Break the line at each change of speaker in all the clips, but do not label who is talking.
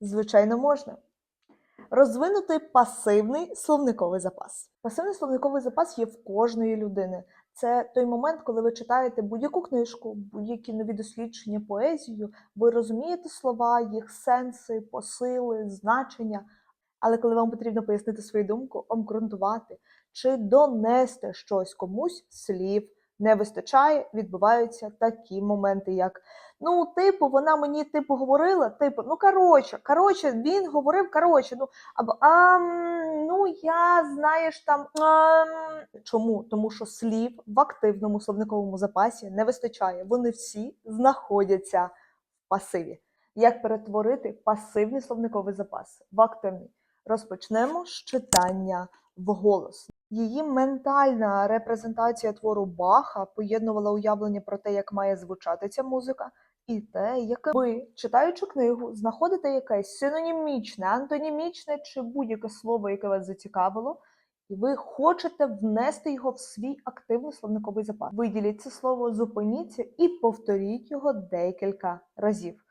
Звичайно, можна. Розвинути пасивний словниковий запас. Пасивний словниковий запас є в кожної людини. Це той момент, коли ви читаєте будь-яку книжку, будь-які нові дослідження, поезію, ви розумієте слова, їх сенси, посили, значення. Але коли вам потрібно пояснити свою думку, обґрунтувати чи донести щось комусь слів не вистачає, відбуваються такі моменти, як ну, типу, вона мені типу говорила, типу, ну коротше, коротше, він говорив, коротше, ну або а, ну я знаєш там. А, чому? Тому що слів в активному словниковому запасі не вистачає. Вони всі знаходяться в пасиві. Як перетворити пасивний словниковий запас в активний? Розпочнемо з читання вголос. Її ментальна репрезентація твору Баха поєднувала уявлення про те, як має звучати ця музика, і те, яке ви, читаючи книгу, знаходите якесь синонімічне, антонімічне чи будь-яке слово, яке вас зацікавило, і ви хочете внести його в свій активний словниковий запас. Виділіть це слово, зупиніться і повторіть його декілька разів.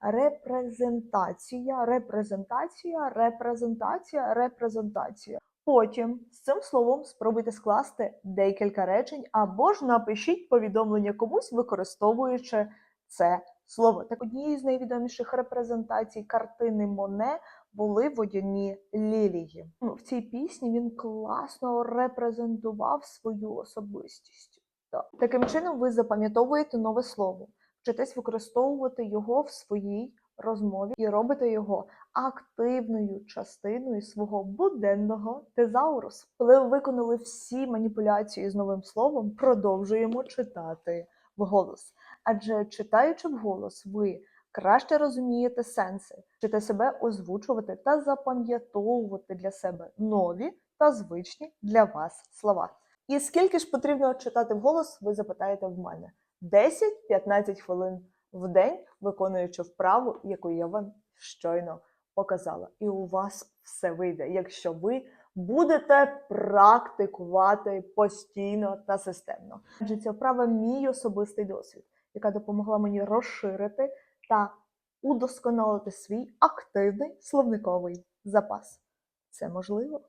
Репрезентація, репрезентація, репрезентація, репрезентація. Потім з цим словом спробуйте скласти декілька речень або ж напишіть повідомлення комусь, використовуючи це слово. Так однією з найвідоміших репрезентацій картини Моне були водяні лілії. Ну, В цій пісні він класно репрезентував свою особистість. Так. Таким чином, ви запам'ятовуєте нове слово, вчитесь використовувати його в своїй розмові і робите його активною частиною свого буденного тезаурусу. Коли ви виконали всі маніпуляції з новим словом, продовжуємо читати вголос. Адже читаючи вголос, ви краще розумієте сенси, вчите себе озвучувати та запам'ятовувати для себе нові та звичні для вас слова. І скільки ж потрібно читати вголос, ви запитаєте в мене 10-15 хвилин в день, виконуючи вправу, яку я вам щойно показала. І у вас все вийде, якщо ви будете практикувати постійно та системно. Адже ця вправа мій особистий досвід, яка допомогла мені розширити та удосконалити свій активний словниковий запас. Це можливо.